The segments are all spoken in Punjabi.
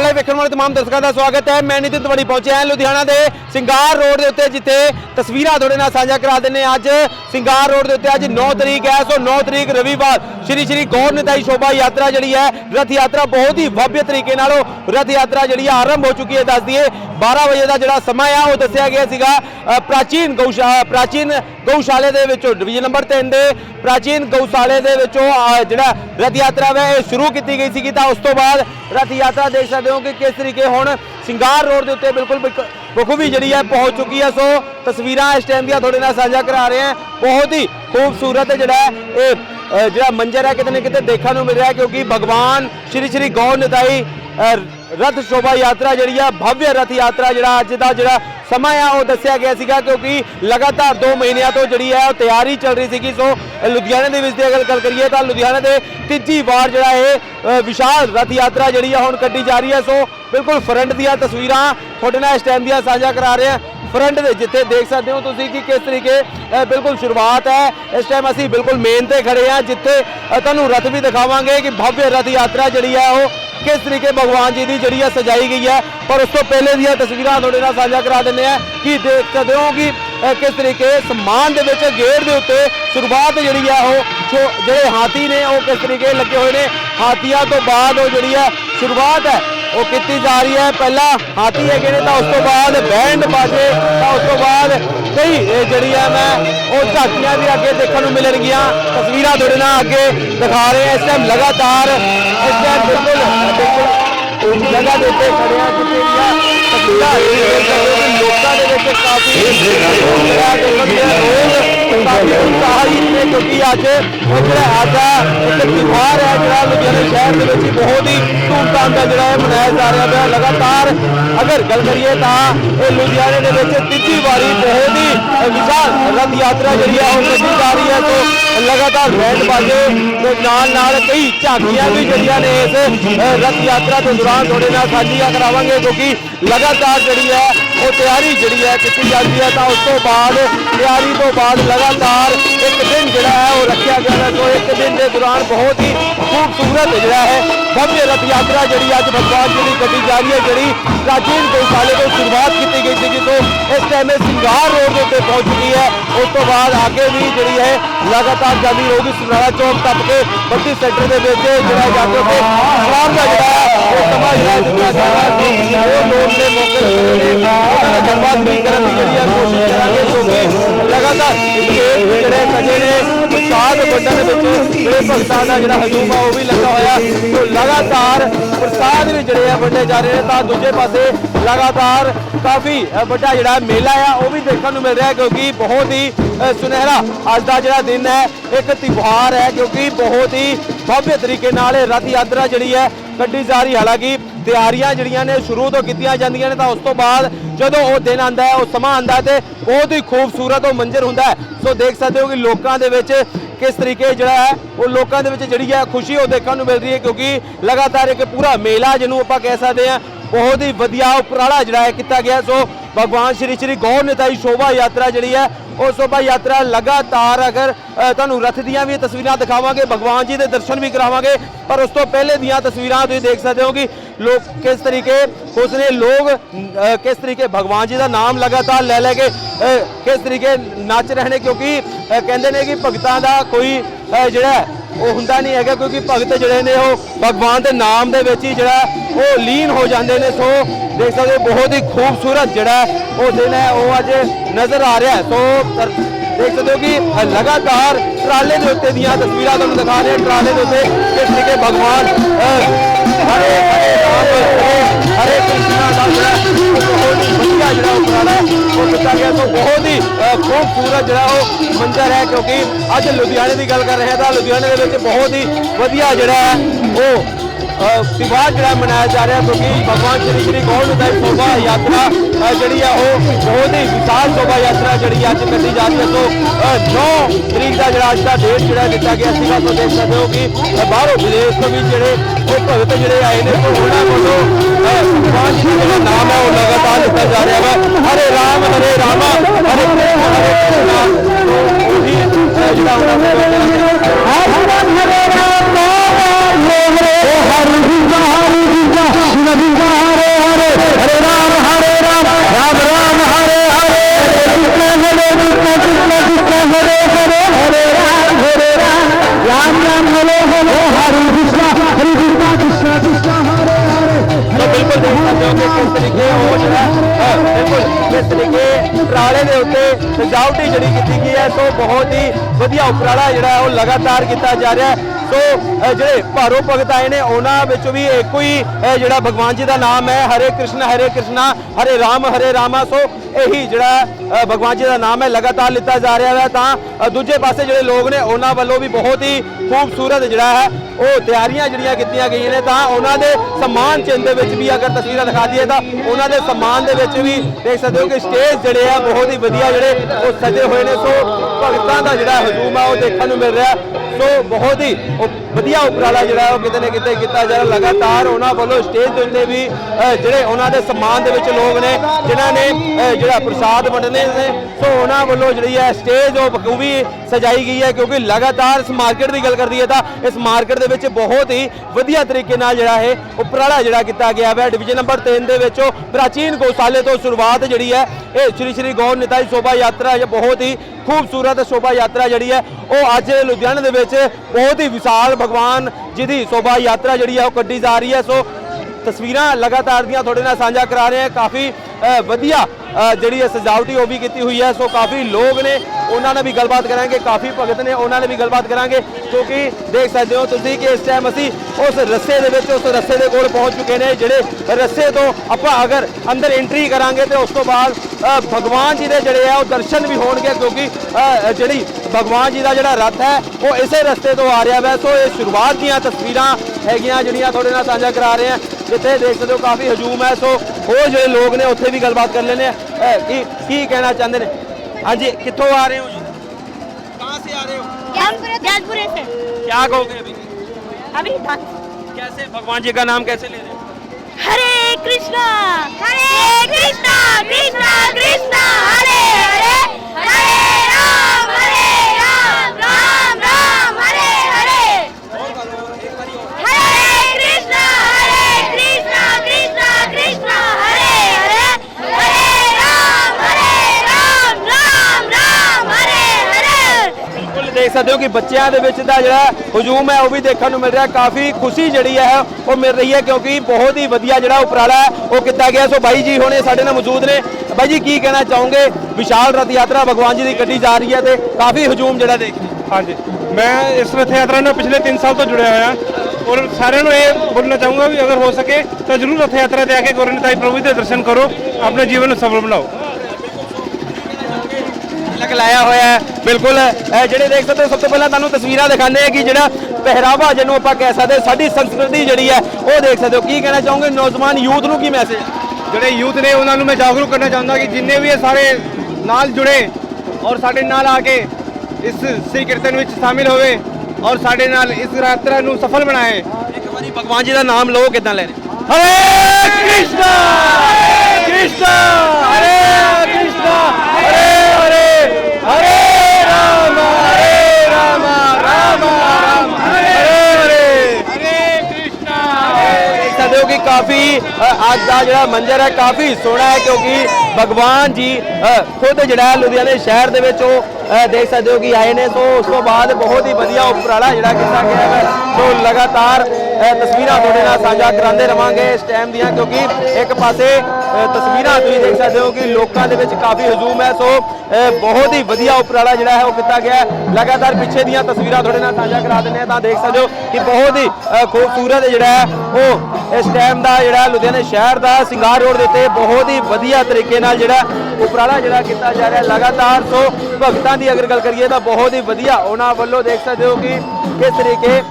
ਲੁਧਿਆਣਾ ਲਾਈਵ ਵੇਖਣ ਵਾਲੇ ਤਮਾਮ ਦਰਸ਼ਕਾਂ ਦਾ ਸਵਾਗਤ ਹੈ। ਮੈਂ ਨਿਤਿਨ ਤਵੜੀ ਪਹੁੰਚਿਆ ਹਾਂ ਲੁਧਿਆਣਾ ਦੇ ਸਿੰਗਾਰ ਰੋਡ ਦੇ ਉੱਤੇ, ਜਿੱਥੇ ਤਸਵੀਰਾਂ ਤੁਹਾਡੇ ਨਾਲ ਸਾਂਝਾ ਕਰਾ ਦਿੰਨੇ ਹਾਂ। ਅੱਜ ਸਿੰਗਾਰ ਰੋਡ ਦੇ ਉੱਤੇ ਅੱਜ 9 ਤਰੀਕ ਹੈ। ਸੋ 9 ਤਰੀਕ ਰਵੀਵਾਰ ਸ਼੍ਰੀ ਸ਼੍ਰੀ ਗੌਰ ਨਿਤਾਈ ਸ਼ੋਭਾ ਯਾਤਰਾ ਜਿਹੜੀ ਹੈ ਰਥ ਯਾਤਰਾ ਬਹੁਤ ਹੀ ਭਵਯ ਤਰੀਕੇ ਨਾਲ ਰਥ ਯਾਤਰਾ ਜਿਹੜੀ ਆਰੰਭ ਹੋ ਚੁੱਕੀ ਹੈ, ਦੱਸ ਦਈਏ 12 ਵਜੇ ਦਾ ਜਿਹੜਾ ਸਮਾਂ ਆ, ਉਹ ਦੱਸਿਆ ਗਿਆ ਸੀਗਾ ਪ੍ਰਾਚੀਨ ਗਊਸ਼ਾਲਾ ਪ੍ਰਾਚੀਨ ਗਊਸ਼ਾਲੇ ਦੇ ਵਿੱਚੋਂ, ਡਿਵੀਜ਼ਨ ਨੰਬਰ 3 ਦੇ ਪ੍ਰਾਚੀਨ ਗਊਸ਼ਾਲੇ ਦੇ ਵਿੱਚੋਂ ਜਿਹੜਾ ਰਥ ਯਾਤਰਾ ਵਾ, ਇਹ ਸ਼ੁਰੂ ਕੀਤੀ ਗਈ ਸੀਗੀ, ਤਾਂ ਉਸ ਤੋਂ ਬਾਅਦ ਰਥ ਯਾਤਰਾ ਦੇਖ ਸਕਦੇ ਹੋ ਕਿ ਕਿਸ ਤਰੀਕੇ ਹੁਣ ਸਿੰਗਾਰ ਰੋਡ ਦੇ ਉੱਤੇ ਬਿਲਕੁਲ ਬਿਕ- ਬਖੂਬੀ ਜਿਹੜੀ ਹੈ, ਪਹੁੰਚ ਚੁੱਕੀ ਹੈ, ਸੋ ਤਸਵੀਰਾਂ ਇਸ ਟਾਈਮ ਦੀਆਂ ਤੁਹਾਡੇ ਨਾਲ ਸਾਂਝਾ ਕਰਾ ਰਹੇ ਹਾਂ। ਬਹੁਤ ਹੀ ਖੂਬਸੂਰਤ ਜਿਹੜਾ ਇਹ ਜਿਹੜਾ ਮੰਜ਼ਰ ਹੈ ਕਿਤੇ ਨਾ ਕਿਤੇ ਦੇਖਣ ਨੂੰ ਮਿਲ ਰਿਹਾ ਕਿਉਂਕਿ ਭਗਵਾਨ ਸ਼੍ਰੀ ਸ਼੍ਰੀ ਗੌਰ ਨਿਤਾਈ ਰਥ ਸ਼ੋਭਾ ਯਾਤਰਾ ਜਿਹੜੀ ਆ, ਭਵਯ ਰਥ ਯਾਤਰਾ ਜਿਹੜਾ ਅੱਜ ਦਾ ਜਿਹੜਾ ਸਮਾਂ ਆ, ਉਹ ਦੱਸਿਆ ਗਿਆ ਸੀਗਾ ਕਿਉਂਕਿ ਲਗਾਤਾਰ 2 ਮਹੀਨਿਆਂ ਤੋਂ ਜਿਹੜੀ ਹੈ, ਉਹ ਤਿਆਰੀ ਚੱਲ ਰਹੀ ਸੀਗੀ। ਸੋ, ਲੁਧਿਆਣੇ ਦੇ ਵਿੱਚ ਦੀ ਅਗਰ ਗੱਲ ਕਰੀਏ ਤਾਂ ਲੁਧਿਆਣੇ ਦੇ ਤੀਜੀ ਵਾਰ ਜਿਹੜਾ ਇਹ ਵਿਸ਼ਾਲ ਰਥ ਯਾਤਰਾ ਜਿਹੜੀ ਆ ਹੁਣ ਕੱਢੀ ਜਾ ਰਹੀ ਹੈ। ਸੋ, ਬਿਲਕੁਲ ਫਰੰਟ ਦੀਆਂ ਤਸਵੀਰਾਂ ਤੁਹਾਡੇ ਨਾਲ ਇਸ ਟਾਈਮ ਦੀਆਂ ਸਾਂਝਾ ਕਰਾ ਰਹੇ ਹਾਂ। ਫਰੰਟ ਦੇ ਜਿੱਥੇ ਦੇਖ ਸਕਦੇ ਹੋ ਤੁਸੀਂ ਕਿ ਕਿਸ ਤਰੀਕੇ ਬਿਲਕੁਲ ਸ਼ੁਰੂਆਤ ਹੈ। ਇਸ ਟਾਈਮ ਅਸੀਂ ਬਿਲਕੁਲ ਮੇਨ ਤੇ ਖੜੇ ਹਾਂ, ਜਿੱਥੇ ਤੁਹਾਨੂੰ ਰਥ ਵੀ ਦਿਖਾਵਾਂਗੇ ਕਿ ਭਵਯ ਰਥ ਯਾਤਰਾ ਜਿਹੜੀ ਹੈ ਉਹ ਕਿਸ ਤਰੀਕੇ ਭਗਵਾਨ ਜੀ ਦੀ ਜਿਹੜੀ ਹੈ ਸਜਾਈ ਗਈ ਹੈ। ਪਰ ਉਸ ਤੋਂ ਪਹਿਲੇ ਦੀਆਂ ਤਸਵੀਰਾਂ ਤੁਹਾਡੇ ਨਾਲ ਸਾਂਝਾ ਕਰਾ ਦਿੰਦੇ ਆ ਕਿ ਦੇਖ ਸਕਦੇ ਹੋ ਕਿ ਕਿਸ ਤਰੀਕੇ ਸਮਾਨ ਦੇ ਵਿੱਚ ਗੇਟ ਦੇ ਉੱਤੇ ਸ਼ੁਰੂਆਤ ਜਿਹੜੀ ਹੈ ਉਹ ਜਿਹੜੇ ਹਾਥੀ ਨੇ ਉਹ ਕਿਸ ਤਰੀਕੇ ਲੱਗੇ ਹੋਏ ਨੇ। ਹਾਥੀਆਂ ਤੋਂ ਬਾਅਦ ਉਹ ਜਿਹੜੀ ਹੈ ਸ਼ੁਰੂਆਤ ਹੈ। ਉਹ ਕੀਤੀ ਜਾ ਰਹੀ ਹੈ। ਪਹਿਲਾਂ ਹਾਥੀ ਹੈਗੇ ਨੇ ਤਾਂ ਉਸ ਤੋਂ ਬਾਅਦ ਬੈਂਡ ਬਾਜੇ ਤਾਂ ਉਸ ਤੋਂ ਬਾਅਦ ਕਈ ਜਿਹੜੀ ਹੈ ਮੈਂ ਉਹ ਝਾਕੀਆਂ ਵੀ ਅੱਗੇ ਦੇਖਣ ਨੂੰ ਮਿਲਣਗੀਆਂ। ਤਸਵੀਰਾਂ ਤੁਹਾਡੇ ਨਾਲ ਅੱਗੇ ਦਿਖਾ ਰਹੇ ਹਾਂ। ਇਸ ਟਾਈਮ ਲਗਾਤਾਰ ਇਸ ਟਾਈਮ ਬਿਲਕੁਲ ਬਿਲਕੁਲ ਜਗ੍ਹਾ ਦੇ ਉੱਤੇ ਖੜੇ ਹਾਂ ਜਿੱਥੇ ਦੀਆਂ ਤਸਵੀਰਾਂ ਲੋਕਾਂ ਦੇ ਵਿੱਚ ਕਾਫੀ ਜਿਹੜਾ ਦੇਖਣ ਦੇ ਲੋਕ ਕਾਫੀ ਉਤਸ਼ਾਹਿਤ ਨੇ ਕਿਉਂਕਿ ਅੱਜ ਉਹ ਜਿਹੜਾ ਅੱਜ ਦਾ ਇੱਕ ਤਿਉਹਾਰ ਹੈ ਜਿਹੜਾ ਲੁਧਿਆਣਾ ਸ਼ਹਿਰ ਦੇ ਵਿੱਚ ਬਹੁਤ ਹੀ ਧੂਮਧਾਮ ਦਾ ਜਿਹੜਾ ਹੈ ਮਨਾਇਆ ਜਾ ਰਿਹਾ ਹੈ ਲਗਾਤਾਰ ਅਗਰ ਗੱਲ ਕਰੀਏ ਤਾਂ ਇਹ ਲੁਧਿਆਣੇ ਦੇ ਵਿੱਚ ਤੀਜੀ ਵਾਰੀ ਬਹੁਤ ਹੀ ਵਿਸ਼ਾਲ ਰਥ ਯਾਤਰਾ ਜਿਹੜੀ ਹੈ ਉਹ ਕੱਢੀ ਜਾ ਰਹੀ ਹੈ। ਸੋ ਲਗਾਤਾਰ ਬੈਂਡ ਬਾਜੇ ਦੇ ਨਾਲ ਨਾਲ ਕਈ ਝਾਕੀਆਂ ਵੀ ਜਿਹੜੀਆਂ ਨੇ ਇਸ ਰਥ ਯਾਤਰਾ ਦੇ ਦੌਰਾਨ ਤੁਹਾਡੇ ਨਾਲ ਸਾਂਝੀਆਂ ਕਰਾਵਾਂਗੇ ਕਿਉਂਕਿ ਲਗਾਤਾਰ ਜਿਹੜੀ ਹੈ, ਉਹ ਤਿਆਰੀ ਜਿਹੜੀ ਹੈ ਕੀਤੀ ਜਾਂਦੀ ਹੈ ਤਾਂ ਉਸ ਤੋਂ ਬਾਅਦ, ਤਿਆਰੀ ਤੋਂ ਬਾਅਦ ਲਗਾਤਾਰ ਇੱਕ ਦਿਨ ਜਿਹੜਾ ਹੈ, ਉਹ ਰੱਖਿਆ ਗਿਆ ਹੈ। ਸੋ ਇੱਕ ਦਿਨ ਦੇ ਦੌਰਾਨ ਬਹੁਤ ਹੀ ਖੂਬਸੂਰਤ ਜਿਹੜਾ ਹੈ, ਭਵਯ ਰਥ ਯਾਤਰਾ ਜਿਹੜੀ ਅੱਜ ਭਗਵਾਨ ਜਿਹੜੀ ਕੱਢੀ ਜਾ ਰਹੀ ਹੈ, ਜਿਹੜੀ ਪ੍ਰਾਚੀਨ ਗਊਸ਼ਾਲੇ ਤੋਂ ਸ਼ੁਰੂਆਤ ਕੀਤੀ ਗਈ ਸੀ ਤੋਂ ਇਸ ਟਾਈਮ ਇਹ ਸਿੰਗਾਰ ਰੋਡ ਦੇ ਉੱਤੇ ਪਹੁੰਚ ਚੁੱਕੀ ਹੈ। ਉਸ ਤੋਂ ਬਾਅਦ ਅੱਗੇ ਵੀ ਜਿਹੜੀ ਹੈ, ਲਗਾਤਾਰ ਜਾਂਦੀ ਰਹੂਗੀ ਸੁਨਾਰਾ ਚੌਕ ਟੱਪ ਕੇ ਬੱਤੀ ਸੈਕਟਰ ਦੇ ਵਿੱਚ ਜਿਹੜਾ ਜਾ ਕੇ ਉੱਥੇ ਸ਼ਾਮ ਦਾ ਜਿਹੜਾ ਉਹ ਸਮਾਂ ਜਿਹੜਾ ਦਿੱਤਾ ਜਾਣਾ ਉਹ ਲੋਕ ਦੇ ਮੌਕੇ ਤੇ ਗੱਲਬਾਤ ਵੀ ਕਰਨ ਦੀ ਜਿਹੜੀ ਹੈ ਕੋਸ਼ਿਸ਼ ਕਰਾਂਗੇ ਕਿਉਂਕਿ ਲਗਾਤਾਰ ਜਿਹੜੇ ਸਜੇ ਨੇ, ਪ੍ਰਸਾਦ ਵੰਡਣ ਦੇ ਵਿੱਚ ਜਿਹੜੇ ਭਗਤਾਂ ਦਾ ਜਿਹੜਾ ਹਜੂਮ ਆ ਉਹ ਵੀ ਲੱਗਾ ਹੋਇਆ। ਸੋ ਲਗਾਤਾਰ ਪ੍ਰਸਾਦ ਵੀ ਜਿਹੜੇ ਆ ਵੰਡੇ ਜਾ ਰਹੇ ਨੇ, ਤਾਂ ਦੂਜੇ ਪਾਸੇ ਲਗਾਤਾਰ ਕਾਫੀ ਵੱਡਾ ਜਿਹੜਾ ਮੇਲਾ ਆ, ਉਹ ਵੀ ਦੇਖਣ ਨੂੰ ਮਿਲ ਰਿਹਾ ਕਿਉਂਕਿ ਬਹੁਤ ਹੀ ਸੁਨਹਿਰਾ ਅੱਜ ਦਾ ਜਿਹੜਾ ਦਿਨ ਹੈ, ਇੱਕ ਤਿਉਹਾਰ ਹੈ ਕਿਉਂਕਿ ਬਹੁਤ ਹੀ ਭਵਯ ਤਰੀਕੇ ਨਾਲ ਇਹ ਰਥ ਯਾਤਰਾ ਜਿਹੜੀ ਹੈ ਕੱਢੀ ਜਾ ਰਹੀ ਹਾਲਾਂਕਿ ਤਿਆਰੀਆਂ ਜਿਹੜੀਆਂ ਨੇ ਸ਼ੁਰੂ ਤੋਂ ਕੀਤੀਆਂ ਜਾਂਦੀਆਂ ਨੇ, ਤਾਂ ਉਸ ਤੋਂ ਬਾਅਦ ਜਦੋਂ ਉਹ ਦਿਨ ਆਂਦਾ ਹੈ, ਉਹ ਸਮਾਂ ਆਂਦਾ ਹੈ ਤੇ ਬਹੁਤ ਹੀ ਖੂਬਸੂਰਤ ਉਹ ਮੰਜ਼ਰ ਹੁੰਦਾ ਹੈ। ਸੋ ਦੇਖ ਸਕਦੇ ਹੋ ਕਿ ਲੋਕਾਂ ਦੇ ਵਿੱਚ ਕਿਸ ਤਰੀਕੇ ਜਿਹੜਾ ਹੈ, ਉਹ ਲੋਕਾਂ ਦੇ ਵਿੱਚ ਜਿਹੜੀ ਹੈ ਖੁਸ਼ੀ ਉਹ ਦੇਖਣ ਨੂੰ ਮਿਲ ਰਹੀ ਹੈ, ਕਿਉਂਕਿ ਲਗਾਤਾਰ ਇੱਕ ਪੂਰਾ ਮੇਲਾ ਜਿਹਨੂੰ ਆਪਾਂ ਕਹਿ ਸਕਦੇ ਹਾਂ ਬਹੁਤ ਹੀ ਵਧੀਆ ਉਪਰਾਲਾ ਜਿਹੜਾ ਹੈ ਕੀਤਾ ਗਿਆ। ਸੋ ਭਗਵਾਨ ਸ਼੍ਰੀ ਸ਼੍ਰੀ ਗੌਰ ਨਿਤਾਈ ਸ਼ੋਭਾ ਯਾਤਰਾ ਜਿਹੜੀ ਹੈ, ਉਹ ਸ਼ੋਭਾ ਯਾਤਰਾ ਲਗਾਤਾਰ ਅਗਰ ਤੁਹਾਨੂੰ ਰਥ ਦੀਆਂ ਵੀ ਤਸਵੀਰਾਂ ਦਿਖਾਵਾਂਗੇ, ਭਗਵਾਨ ਜੀ ਦੇ ਦਰਸ਼ਨ ਵੀ ਕਰਾਵਾਂਗੇ, ਪਰ ਉਸ ਤੋਂ ਪਹਿਲੇ ਦੀਆਂ ਤਸਵੀਰਾਂ ਤੁਸੀਂ ਦੇਖ ਸਕਦੇ ਹੋ ਕਿ ਲੋਕ ਕਿਸ ਤਰੀਕੇ ਉਸਨੇ ਲੋਕ ਕਿਸ ਤਰੀਕੇ ਭਗਵਾਨ ਜੀ ਦਾ ਨਾਮ ਲਗਾਤਾਰ ਲੈ ਲੈ ਕੇ ਕਿਸ ਤਰੀਕੇ ਨੱਚ ਰਹੇ ਨੇ, ਕਿਉਂਕਿ ਕਹਿੰਦੇ ਨੇ ਕਿ ਭਗਤਾਂ ਦਾ ਕੋਈ ਜਿਹੜਾ ਉਹ ਹੁੰਦਾ ਨਹੀਂ ਹੈਗਾ ਕਿਉਂਕਿ ਭਗਤ ਜਿਹੜੇ ਨੇ ਉਹ ਭਗਵਾਨ ਦੇ ਨਾਮ ਦੇ ਵਿੱਚ ਹੀ ਜਿਹੜਾ ਉਹ ਲੀਨ ਹੋ ਜਾਂਦੇ ਨੇ। ਸੋ ਦੇਖ ਸਕਦੇ ਹੋ, ਬਹੁਤ ਹੀ ਖੂਬਸੂਰਤ ਜਿਹੜਾ ਉਹ ਦਿਨ ਹੈ, ਉਹ ਅੱਜ ਨਜ਼ਰ ਆ ਰਿਹਾ ਸੋ ਦੇਖ ਸਕਦੇ ਹੋ ਕਿ ਲਗਾਤਾਰ ਟਰਾਲੇ ਦੇ ਉੱਤੇ ਦੀਆਂ ਤਸਵੀਰਾਂ ਤੁਹਾਨੂੰ ਦਿਖਾ ਰਹੇ ਟਰਾਲੇ ਦੇ ਉੱਤੇ ਕਿਸ ਤਰੀਕੇ ਭਗਵਾਨ ਹਰੇ ਹਰੇ ਰਾਮ, ਹਰੇ ਹਰੇ ਕ੍ਰਿਸ਼ਨਾ ਦਾ ਜਿਹੜਾ ਬਹੁਤ ਹੀ ਵਧੀਆ ਜਿਹੜਾ ਉਪਰਾਲਾ ਹੈ, ਕੀਤਾ ਗਿਆ। ਸੋ ਬਹੁਤ ਹੀ ਖੂਬਸੂਰਤ ਜਿਹੜਾ ਉਹ ਮੰਜ਼ਰ ਹੈ ਕਿਉਂਕਿ ਅੱਜ ਲੁਧਿਆਣੇ ਦੀ ਗੱਲ ਕਰ ਰਹੇ ਹਾਂ ਤਾਂ ਲੁਧਿਆਣੇ ਦੇ ਵਿੱਚ ਬਹੁਤ ਹੀ ਵਧੀਆ ਜਿਹੜਾ ਹੈ ਉਹ ਅ, ਜਿਹੜਾ ਮਨਾਇਆ ਜਾ ਰਿਹਾ ਕਿਉਂਕਿ ਭਗਵਾਨ ਸ਼੍ਰੀ ਸ਼੍ਰੀ ਗੌਰ ਨਿਤਾਈ ਸ਼ੋਭਾ ਯਾਤਰਾ ਜਿਹੜੀ ਆ ਉਹ ਬਹੁਤ ਹੀ ਵਿਸ਼ਾਲ ਸ਼ੋਭਾ ਯਾਤਰਾ ਜਿਹੜੀ ਅੱਜ ਕੱਢੀ ਜਾ ਰਹੀ ਹੈ। ਸੋ 9 ਤਰੀਕ ਦਾ ਜਿਹੜਾ ਅੱਜ ਦਾ ਡੇਟ ਜਿਹੜਾ ਦਿੱਤਾ ਗਿਆ ਸੀਗਾ ਸੋ ਦੇਖ ਸਕਦੇ ਹੋ ਕਿ ਬਾਹਰੋਂ ਵਿਦੇਸ਼ ਤੋਂ ਵੀ ਜਿਹੜੇ ਉਹ ਭਗਤ ਜਿਹੜੇ ਆਏ ਨੇ ਸੋ ਉਹਨਾਂ ਵੱਲੋਂ ਭਗਵਾਨ ਸ਼੍ਰੀ ਦਾ ਜਿਹੜਾ ਨਾਮ ਹੈ ਉਹ ਲਗਾਤਾਰ ਦਿੱਤਾ ਜਾ ਰਿਹਾ ਹੈ ਹਰੇ ਰਾਮ ਹਰੇ ਰਾਮਾ ਹਰੇ ਕ੍ਰਿਸ਼ਨ ਹਰੇ ਕ੍ਰਿਸ਼ਨਾ। ਉਹੀ ਜਿਹੜਾ ਉਹਨਾਂ ਦਾ ਹਰੇ ਰਾਮ ਹਰੇ ਬਿਲਕੁਲ ਦੇਖ ਸਕਦੇ ਹੋ ਕਿ ਕਿਸ ਤਰੀਕੇ ਉਹ ਜਿਹੜਾ ਬਿਲਕੁਲ। ਕਿਸ ਤਰੀਕੇ ਰਾਲੇ ਦੇ ਉੱਤੇ ਸਜਾਵਟੀ ਜਿਹੜੀ ਕੀਤੀ ਗਈ ਹੈ ਸੋ ਬਹੁਤ ਹੀ ਵਧੀਆ ਉਪਰਾਲਾ ਜਿਹੜਾ ਉਹ ਲਗਾਤਾਰ ਕੀਤਾ ਜਾ ਰਿਹਾ ਹੈ। ਸੋ ਜਿਹੜੇ ਭਾਰੋ ਭਗਤ ਆਏ ਨੇ, ਉਹਨਾਂ ਵਿੱਚੋਂ ਵੀ ਇੱਕੋ ਹੀ ਜਿਹੜਾ ਭਗਵਾਨ ਜੀ ਦਾ ਨਾਮ ਹੈ, ਹਰੇ ਕ੍ਰਿਸ਼ਨ ਹਰੇ ਕ੍ਰਿਸ਼ਨ, ਹਰੇ ਰਾਮ, ਹਰੇ ਰਾਮਾ। ਸੋ, ਇਹੀ ਜਿਹੜਾ ਭਗਵਾਨ ਜੀ ਦਾ ਨਾਮ ਹੈ, ਲਗਾਤਾਰ ਲਿੱਤਾ ਜਾ ਰਿਹਾ ਹੈ। ਤਾਂ ਦੂਜੇ ਪਾਸੇ ਜਿਹੜੇ ਲੋਕ ਨੇ, ਉਹਨਾਂ ਵੱਲੋਂ ਵੀ ਬਹੁਤ ਹੀ ਖੂਬਸੂਰਤ ਜਿਹੜਾ ਹੈ, ਉਹ ਤਿਆਰੀਆਂ ਜਿਹੜੀਆਂ ਕੀਤੀਆਂ ਗਈਆਂ ਨੇ। ਤਾਂ, ਉਹਨਾਂ ਦੇ ਸਮਾਨ ਚਿੰਨ੍ਹ ਦੇ ਵਿੱਚ ਵੀ ਅਗਰ ਤਸਵੀਰਾਂ ਦਿਖਾ ਦਈਏ, ਤਾਂ ਉਹਨਾਂ ਦੇ ਸਮਾਨ ਦੇ ਵਿੱਚ ਵੀ ਦੇਖ ਸਕਦੇ ਹੋ ਕਿ ਸਟੇਜ ਜਿਹੜੇ ਆ, ਬਹੁਤ ਹੀ ਵਧੀਆ ਜਿਹੜੇ ਉਹ ਸਜੇ ਹੋਏ ਨੇ। ਸੋ, ਭਗਤਾਂ ਦਾ ਜਿਹੜਾ ਹਜੂਮ ਆ, ਉਹ ਦੇਖਣ ਨੂੰ ਮਿਲ ਰਿਹਾ। ਸੋ, ਬਹੁਤ ਹੀ ਵਧੀਆ ਉਪਰਾਲਾ ਜਿਹੜਾ ਉਹ ਕਿਤੇ ਨਾ ਕਿਤੇ ਕੀਤਾ ਜਾ ਰਿਹਾ। ਲਗਾਤਾਰ ਉਹਨਾਂ ਵੱਲੋਂ ਸਟੇਜ ਦੇ ਉੱਤੇ ਵੀ ਜਿਹੜੇ ਉਹਨਾਂ ਦੇ ਸਮਾਨ ਦੇ ਵਿੱਚ ਲੋਕ ਨੇ, ਜਿਨ੍ਹਾਂ ਨੇ ਜਿਹੜਾ ਪ੍ਰਸਾਦ ਵੰਡਣੇ ਨੇ, ਸੋ ਉਹਨਾਂ ਵੱਲੋਂ ਜਿਹੜੀ ਹੈ ਸਟੇਜ ਉਹ ਬਖੂਬੀ ਸਜਾਈ ਗਈ ਹੈ ਕਿਉਂਕਿ ਲਗਾਤਾਰ ਇਸ ਮਾਰਕੀਟ ਦੀ ਗੱਲ ਕਰਦੀ ਹੈ ਤਾਂ ਇਸ ਮਾਰਕੀਟ ਦੇ ਵਿੱਚ ਬਹੁਤ ਹੀ ਵਧੀਆ ਤਰੀਕੇ ਨਾਲ ਜਿਹੜਾ ਹੈ ਉਪਰਾਲਾ ਜਿਹੜਾ ਕੀਤਾ ਗਿਆ ਹੈ ਡਿਵੀਜ਼ਨ ਨੰਬਰ 3 ਦੇ ਵਿੱਚੋਂ ਪ੍ਰਾਚੀਨ ਗੋਸ਼ਾਲੇ ਤੋਂ ਸ਼ੁਰੂਆਤ ਜਿਹੜੀ ਹੈ, ਇਹ ਸ਼੍ਰੀ ਸ਼੍ਰੀ ਗੌਰ ਨਿਤਾਈ ਸ਼ੋਭਾ ਯਾਤਰਾ ਇਹ ਬਹੁਤ ਹੀ ਖੂਬਸੂਰਤ ਸ਼ੋਭਾ ਯਾਤਰਾ ਜਿਹੜੀ ਹੈ, ਉਹ ਅੱਜ ਲੁਧਿਆਣਾ ਦੇ ਵਿੱਚ ਬਹੁਤ ਹੀ ਵਿਸ਼ਾਲ ਭਗਵਾਨ ਜੀ ਦੀ ਸ਼ੋਭਾ ਯਾਤਰਾ ਜਿਹੜੀ ਹੈ ਉਹ ਕੱਢੀ ਜਾ ਰਹੀ ਹੈ। ਸੋ ਤਸਵੀਰਾਂ ਲਗਾਤਾਰ ਦੀਆਂ ਤੁਹਾਡੇ ਨਾਲ ਸਾਂਝਾ ਕਰਾ ਰਹੇ ਹਾਂ। ਕਾਫੀ ਵਧੀਆ ਜਿਹੜੀ ਹੈ ਸਜਾਵਟੀ ਉਹ ਵੀ ਕੀਤੀ ਹੋਈ ਹੈ। ਸੋ ਕਾਫੀ ਲੋਕ ਨੇ, ਉਹਨਾਂ ਨਾਲ ਵੀ ਗੱਲਬਾਤ ਕਰਾਂਗੇ, ਕਾਫੀ ਭਗਤ ਨੇ ਉਹਨਾਂ ਨਾਲ ਵੀ ਗੱਲਬਾਤ ਕਰਾਂਗੇ, ਕਿਉਂਕਿ ਦੇਖ ਸਕਦੇ ਹੋ ਤੁਸੀਂ ਕਿ ਇਸ ਟਾਈਮ ਅਸੀਂ ਉਸ ਰਸਤੇ ਦੇ ਵਿੱਚ, ਉਸ ਰਸਤੇ ਦੇ ਕੋਲ ਪਹੁੰਚ ਚੁੱਕੇ ਨੇ, ਜਿਹੜੇ ਰਸਤੇ ਤੋਂ ਆਪਾਂ ਅਗਰ ਅੰਦਰ ਐਂਟਰੀ ਕਰਾਂਗੇ ਤੇ ਉਸ ਤੋਂ ਬਾਅਦ ਭਗਵਾਨ ਜੀ ਦੇ ਜਿਹੜੇ ਆ, ਉਹ ਦਰਸ਼ਨ ਵੀ ਹੋਣਗੇ, ਕਿਉਂਕਿ ਜਿਹੜੀ ਭਗਵਾਨ ਜੀ ਦਾ ਜਿਹੜਾ ਰੱਥ ਹੈ, ਉਹ ਇਸੇ ਰਸਤੇ ਤੋਂ ਆ ਰਿਹਾ ਵੈ। ਸੋ ਇਹ ਸ਼ੁਰੂਆਤ ਦੀਆਂ ਤਸਵੀਰਾਂ ਹੈਗੀਆਂ, ਜਿਹੜੀਆਂ ਤੁਹਾਡੇ ਨਾਲ ਸਾਂਝਾ ਕਰਾ ਰਹੇ ਹਾਂ। ਜਿੱਥੇ ਦੇਖ ਸਕਦੇ ਹੋ ਕਾਫੀ ਹਜੂਮ ਹੈ ਸੋ ਹੋਰ ਜਿਹੜੇ ਲੋਕ ਨੇ ਉੱਥੇ ਵੀ ਗੱਲਬਾਤ ਕਰ ਲੈਣੇ ਆ ਕੀ ਕੀ ਕਹਿਣਾ ਚਾਹੁੰਦੇ ਨੇ ਹਾਂਜੀ ਕਿੱਥੋਂ ਆ ਰਹੇ ਹੋ ਜੀ ਕਹਾਂ ਸੇ ਆ ਰਹੇ ਹੋ ज्ञानपुरे ज्ञानपुरे से क्या कहोगे अभी अभी धान कैसे भगवान जी का नाम कैसे ले रहे हो हरे कृष्णा हरे कृष्णा कृष्णा कृष्णा हरे हरे हरे ਦੇਖ ਸਕਦੇ ਹੋ ਕਿ ਬੱਚਿਆਂ ਦੇ ਵਿੱਚ ਦਾ ਜਿਹੜਾ ਹਜੂਮ ਹੈ, ਉਹ ਵੀ ਦੇਖਣ ਨੂੰ ਮਿਲ ਰਿਹਾ। ਕਾਫੀ ਖੁਸ਼ੀ ਜਿਹੜੀ ਹੈ, ਉਹ ਮਿਲ ਰਹੀ ਹੈ ਕਿਉਂਕਿ ਬਹੁਤ ਹੀ ਵਧੀਆ ਜਿਹੜਾ ਉਪਰਾਲਾ ਹੈ, ਉਹ ਕੀਤਾ ਗਿਆ। ਸੋ ਬਾਈ ਜੀ ਹੁਣੇ ਸਾਡੇ ਨਾਲ ਮੌਜੂਦ ਨੇ। ਬਾਈ ਜੀ, ਕੀ ਕਹਿਣਾ ਚਾਹੋਗੇ? ਵਿਸ਼ਾਲ ਰਥ ਯਾਤਰਾ ਭਗਵਾਨ ਜੀ ਦੀ ਕੱਢੀ ਜਾ ਰਹੀ ਹੈ ਤੇ ਕਾਫੀ ਹਜੂਮ ਜਿਹੜਾ ਦੇਖ ਹਾਂਜੀ। ਮੈਂ ਇਸ ਰਥ ਯਾਤਰਾ ਨਾਲ ਪਿਛਲੇ 3 ਸਾਲ ਤੋਂ ਜੁੜਿਆ ਹੋਇਆ। ਔਰ ਸਾਰਿਆਂ ਨੂੰ ਇਹ ਬੋਲਣਾ ਚਾਹੂੰਗਾ ਵੀ ਅਗਰ ਹੋ ਸਕੇ ਤਾਂ ਜ਼ਰੂਰ ਰਥ ਯਾਤਰਾ ਤੇ ਆ ਕੇ ਗੋਰਨਿਤਾਈ ਪ੍ਰਭੂ ਦੇ ਦਰਸ਼ਨ ਕਰੋ। ਆਪਣੇ ਜੀਵਨ ਨੂੰ ਸਫਲ ਬਣਾਓ। ਤਿਲਕ ਲਾਇਆ ਹੋਇਆ ਹੈ। ਬਿਲਕੁਲ ਇਹ ਜਿਹੜੇ ਦੇਖ ਸਕਦੇ ਹੋ ਸਭ ਤੋਂ ਪਹਿਲਾਂ ਤੁਹਾਨੂੰ ਤਸਵੀਰਾਂ ਦਿਖਾਉਂਦੇ ਆ ਕਿ ਜਿਹੜਾ ਪਹਿਰਾਵਾ ਜਿਹਨੂੰ ਆਪਾਂ ਕਹਿ ਸਕਦੇ ਹਾਂ, ਸਾਡੀ ਸੰਸਕ੍ਰਿਤੀ ਜਿਹੜੀ ਹੈ ਉਹ ਦੇਖ ਸਕਦੇ ਹੋ। ਕੀ ਕਹਿਣਾ ਚਾਹੋਗੇ? ਨੌਜਵਾਨ ਯੂਥ ਨੂੰ ਕੀ ਮੈਸੇਜ ਜਿਹੜੇ ਯੂਥ ਨੇ ਉਹਨਾਂ ਨੂੰ ਮੈਂ ਜਾਗਰੂਕ ਕਰਨਾ ਚਾਹੁੰਦਾ ਕਿ ਜਿੰਨੇ ਵੀ ਇਹ ਸਾਰੇ ਨਾਲ ਜੁੜੇ ਔਰ ਸਾਡੇ ਨਾਲ ਆ ਕੇ ਇਸ ਸ੍ਰੀ ਕੀਰਤਨ ਵਿੱਚ ਸ਼ਾਮਿਲ ਹੋਵੇ ਔਰ ਸਾਡੇ ਨਾਲ ਇਸ ਯਾਤਰਾ ਨੂੰ ਸਫਲ ਬਣਾਏ। ਇੱਕ ਵਾਰੀ ਭਗਵਾਨ ਜੀ ਦਾ ਨਾਮ ਲਓ ਕਿਦਾਂ ਲੈ ਰਹੇ ਹਰੇ ਕ੍ਰਿਸ਼ਨਾ! ਕ੍ਰਿਸ਼ਨਾ! ਹਰੇ ਕ੍ਰਿਸ਼ਨਾ! ਹਰੇ ਸਕਦੇ ਹੋ ਕਿ ਕਾਫੀ ਅੱਜ ਦਾ ਜਿਹੜਾ ਮੰਜ਼ਰ ਹੈ ਕਾਫੀ ਸੋਹਣਾ ਹੈ ਕਿਉਂਕਿ ਭਗਵਾਨ ਜੀ ਖੁਦ ਜਿਹੜਾ ਲੁਧਿਆਣੇ ਸ਼ਹਿਰ ਦੇ ਵਿੱਚ ਉਹ ਦੇਖ ਸਕਦੇ ਹੋ ਕਿ ਆਏ ਨੇ। ਸੋ ਉਸ ਤੋਂ ਬਾਅਦ ਬਹੁਤ ਹੀ ਵਧੀਆ ਉਪਰਾਲਾ ਜਿਹੜਾ ਕੀਤਾ ਗਿਆ ਹੈ ਸੋ ਲਗਾਤਾਰ ਤਸਵੀਰਾਂ ਤੁਹਾਡੇ ਨਾਲ ਸਾਂਝਾ ਕਰਾਉਂਦੇ ਰਵਾਂਗੇ ਇਸ ਟਾਈਮ ਦੀਆਂ ਕਿਉਂਕਿ ਇੱਕ ਪਾਸੇ ਤਸਵੀਰਾਂ ਤੁਸੀਂ ਦੇਖ ਸਕਦੇ ਹੋ ਕਿ ਲੋਕਾਂ ਦੇ ਵਿੱਚ ਕਾਫੀ ਹਜੂਮ ਹੈ। ਸੋ ਬਹੁਤ ਹੀ ਵਧੀਆ ਉਪਰਾਲਾ ਜਿਹੜਾ ਹੈ ਉਹ ਕੀਤਾ ਗਿਆ ਲਗਾਤਾਰ ਪਿੱਛੇ ਦੀਆਂ ਤਸਵੀਰਾਂ ਤੁਹਾਡੇ ਨਾਲ ਸਾਂਝਾ ਕਰਾ ਦਿੰਦੇ ਹਾਂ। ਤਾਂ ਦੇਖ ਸਕਦੇ ਹੋ ਕਿ ਬਹੁਤ ਹੀ ਖੂਬਸੂਰਤ ਜਿਹੜਾ ਹੈ ਉਹ ਇਸ ਟਾਈਮ ਦਾ ਜਿਹੜਾ ਲੁਧਿਆਣੇ ਸ਼ਹਿਰ ਦਾ ਸਿੰਗਾਰ ਰੋਡ ਦੇ ਉੱਤੇ ਬਹੁਤ ਹੀ ਵਧੀਆ ਤਰੀਕੇ ਨਾਲ ਜਿਹੜਾ ਉਪਰਾਲਾ ਜਿਹੜਾ ਕੀਤਾ ਜਾ ਰਿਹਾ ਲਗਾਤਾਰ। ਸੋ, ਭਗਤਾਂ ਦੀ ਅਗਰ ਗੱਲ ਕਰੀਏ ਤਾਂ ਬਹੁਤ ਹੀ ਵਧੀਆ ਉਹਨਾਂ ਵੱਲੋਂ ਦੇਖ ਸਕਦੇ ਹੋ ਕਿ ਕਿਸ ਤਰੀਕੇ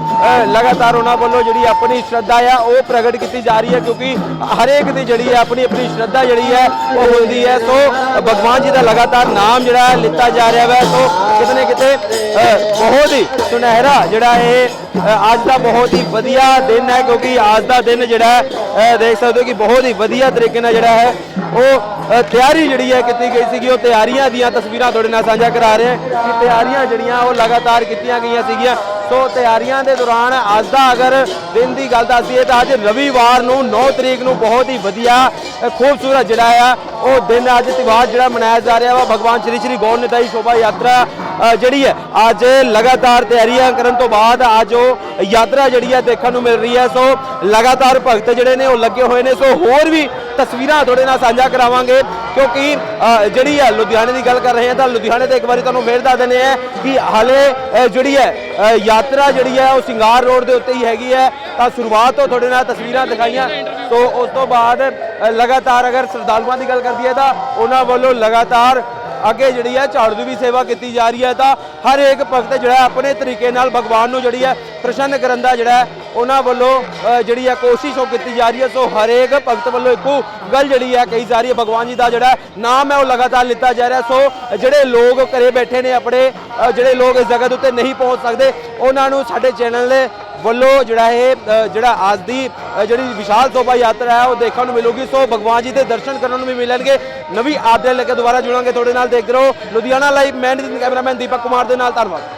ਲਗਾਤਾਰ ਉਹਨਾਂ ਵੱਲੋਂ ਜਿਹੜੀ ਆਪਣੀ ਸ਼ਰਧਾ ਆ ਉਹ ਪ੍ਰਗਟ ਕੀਤੀ ਜਾ ਰਹੀ ਹੈ। ਕਿਉਂਕਿ ਹਰੇਕ ਦੀ ਜਿਹੜੀ ਹੈ ਆਪਣੀ ਆਪਣੀ ਸ਼ਰਧਾ ਜਿਹੜੀ ਹੈ ਉਹ ਹੁੰਦੀ ਹੈ। ਸੋ ਭਗਵਾਨ ਜੀ ਦਾ ਲਗਾਤਾਰ ਨਾਮ ਜਿਹੜਾ ਹੈ ਲਿੱਤਾ ਜਾ ਰਿਹਾ ਹੈ ਸੋ ਕਿਤੇ ਨਾ ਕਿਤੇ ਬਹੁਤ ਹੀ ਸੁਨਹਿਰਾ ਜਿਹੜਾ ਇਹ ਅੱਜ ਦਾ ਬਹੁਤ ਹੀ ਵਧੀਆ ਦਿਨ ਹੈ ਕਿਉਂਕਿ ਅੱਜ ਦਾ ਦਿਨ ਜਿਹੜਾ ਹੈ, ਦੇਖ ਸਕਦੇ ਹੋ ਕਿ ਬਹੁਤ ਹੀ ਵਧੀਆ ਤਰੀਕੇ ਨਾਲ ਜਿਹੜਾ ਹੈ ਉਹ ਤਿਆਰੀ ਜਿਹੜੀ ਹੈ ਕੀਤੀ ਗਈ ਸੀਗੀ। ਉਹ ਤਿਆਰੀਆਂ ਦੀਆਂ ਤਸਵੀਰਾਂ ਤੁਹਾਡੇ ਨਾਲ ਸਾਂਝਾ ਕਰਾ ਰਹੇ ਹਾਂ ਕਿ ਤਿਆਰੀਆਂ ਜਿਹੜੀਆਂ ਉਹ ਲਗਾਤਾਰ ਕੀਤੀਆਂ ਗਈਆਂ ਸੀਗੀਆਂ। ਸੋ ਤਿਆਰੀਆਂ ਦੇ ਦੌਰਾਨ ਅੱਜ ਦਾ ਅਗਰ ਦਿਨ ਦੀ ਗੱਲ ਦੱਸੀਏ ਤਾਂ ਅੱਜ ਰਵੀਵਾਰ ਨੂੰ 9 ਤਰੀਕ ਨੂੰ ਬਹੁਤ ਹੀ ਵਧੀਆ ਖੂਬਸੂਰਤ ਜਿਹੜਾ ਆ, ਉਹ ਦਿਨ ਅੱਜ ਤਿਉਹਾਰ ਜਿਹੜਾ ਮਨਾਇਆ ਜਾ ਰਿਹਾ ਵਾ। ਭਗਵਾਨ ਸ਼੍ਰੀ ਸ਼੍ਰੀ ਗੌਰ ਨਿਤਾਈ ਸ਼ੋਭਾ ਯਾਤਰਾ ਜਿਹੜੀ ਹੈ, ਅੱਜ ਲਗਾਤਾਰ ਤਿਆਰੀਆਂ ਕਰਨ ਤੋਂ ਬਾਅਦ ਅੱਜ ਉਹ ਯਾਤਰਾ ਜਿਹੜੀ ਹੈ ਦੇਖਣ ਨੂੰ ਮਿਲ ਰਹੀ ਹੈ। ਸੋ ਲਗਾਤਾਰ ਭਗਤ ਜਿਹੜੇ ਨੇ ਉਹ ਲੱਗੇ ਹੋਏ ਨੇ। ਸੋ ਹੋਰ ਵੀ ਤਸਵੀਰਾਂ ਤੁਹਾਡੇ ਨਾਲ ਸਾਂਝਾ ਕਰਾਵਾਂਗੇ ਕਿਉਂਕਿ ਜਿਹੜੀ ਹੈ ਲੁਧਿਆਣੇ ਦੀ ਗੱਲ ਕਰ ਰਹੇ ਹਾਂ ਤਾਂ ਲੁਧਿਆਣੇ ਤੇ ਇੱਕ ਵਾਰੀ ਤੁਹਾਨੂੰ ਫੇਰ ਦੱਸ ਦਿੰਦੇ ਆ ਕਿ ਹਾਲੇ ਜਿਹੜੀ ਹੈ ਯਾਤਰਾ ਜਿਹੜੀ ਹੈ ਉਹ ਸਿੰਗਾਰ ਰੋਡ ਦੇ ਉੱਤੇ ਹੀ ਹੈਗੀ ਹੈ। ਤਾਂ ਸ਼ੁਰੂਆਤ ਤੋਂ ਤੁਹਾਡੇ ਨਾਲ ਤਸਵੀਰਾਂ ਦਿਖਾਈਆਂ। ਸੋ ਉਸ ਤੋਂ ਬਾਅਦ ਲਗਾਤਾਰ ਅਗਰ ਸ਼ਰਧਾਲੂਆਂ ਦੀ ਗੱਲ ਕਰਦੀ ਹੈ ਤਾਂ ਉਹਨਾਂ ਵੱਲੋਂ ਲਗਾਤਾਰ ਅੱਗੇ ਜਿਹੜੀ ਹੈ ਝਾੜੂ ਦੀ ਵੀ ਸੇਵਾ ਕੀਤੀ ਜਾ ਰਹੀ ਹੈ ਤਾਂ ਹਰ ਇੱਕ ਭਗਤ ਜਿਹੜਾ ਆਪਣੇ ਤਰੀਕੇ ਨਾਲ ਭਗਵਾਨ ਨੂੰ ਜਿਹੜੀ ਹੈ ਪ੍ਰਸੰਨ ਕਰਨ ਦਾ ਜਿਹੜਾ ਉਹਨਾਂ ਵੱਲੋਂ ਜਿਹੜੀ ਹੈ ਕੋਸ਼ਿਸ਼ ਉਹ ਕੀਤੀ ਜਾ ਰਹੀ ਹੈ। ਸੋ ਹਰੇਕ ਭਗਤ ਵੱਲੋਂ ਇੱਕੋ ਗੱਲ ਜਿਹੜੀ ਹੈ ਕਹੀ ਜਾ ਰਹੀ ਹੈ, ਭਗਵਾਨ ਜੀ ਦਾ ਜਿਹੜਾ ਨਾਮ ਹੈ ਉਹ ਲਗਾਤਾਰ ਲਿੱਤਾ ਜਾ ਰਿਹਾ। ਸੋ ਜਿਹੜੇ ਲੋਕ ਘਰੇ ਬੈਠੇ ਨੇ ਆਪਣੇ ਜਿਹੜੇ ਲੋਕ ਇਸ ਜਗ੍ਹਾ ਦੇ ਉੱਤੇ ਨਹੀਂ ਪਹੁੰਚ ਸਕਦੇ, ਉਹਨਾਂ ਨੂੰ ਸਾਡੇ ਚੈਨਲ ਦੇ ਵੱਲੋਂ ਜਿਹੜਾ ਇਹ ਜਿਹੜਾ ਅੱਜ ਦੀ ਜਿਹੜੀ ਵਿਸ਼ਾਲ ਸ਼ੋਭਾ ਯਾਤਰਾ ਹੈ, ਉਹ ਦੇਖਣ ਨੂੰ ਮਿਲੂਗੀ। ਸੋ ਭਗਵਾਨ ਜੀ ਦੇ ਦਰਸ਼ਨ ਕਰਨ ਨੂੰ ਵੀ ਮਿਲਣਗੇ। ਨਵੀਂ ਆਦਿ ਲੈ ਕੇ ਦੁਬਾਰਾ ਜੁੜਾਂਗੇ ਤੁਹਾਡੇ ਨਾਲ। ਦੇਖਦੇ ਰਹੋ। ਲੁਧਿਆਣਾ ਲਾਈਵ ਮੈਂ ਕੈਮਰਾਮੈਨ ਦੀਪਕ ਕੁਮਾਰ ਦੇ ਨਾਲ। ਧੰਨਵਾਦ।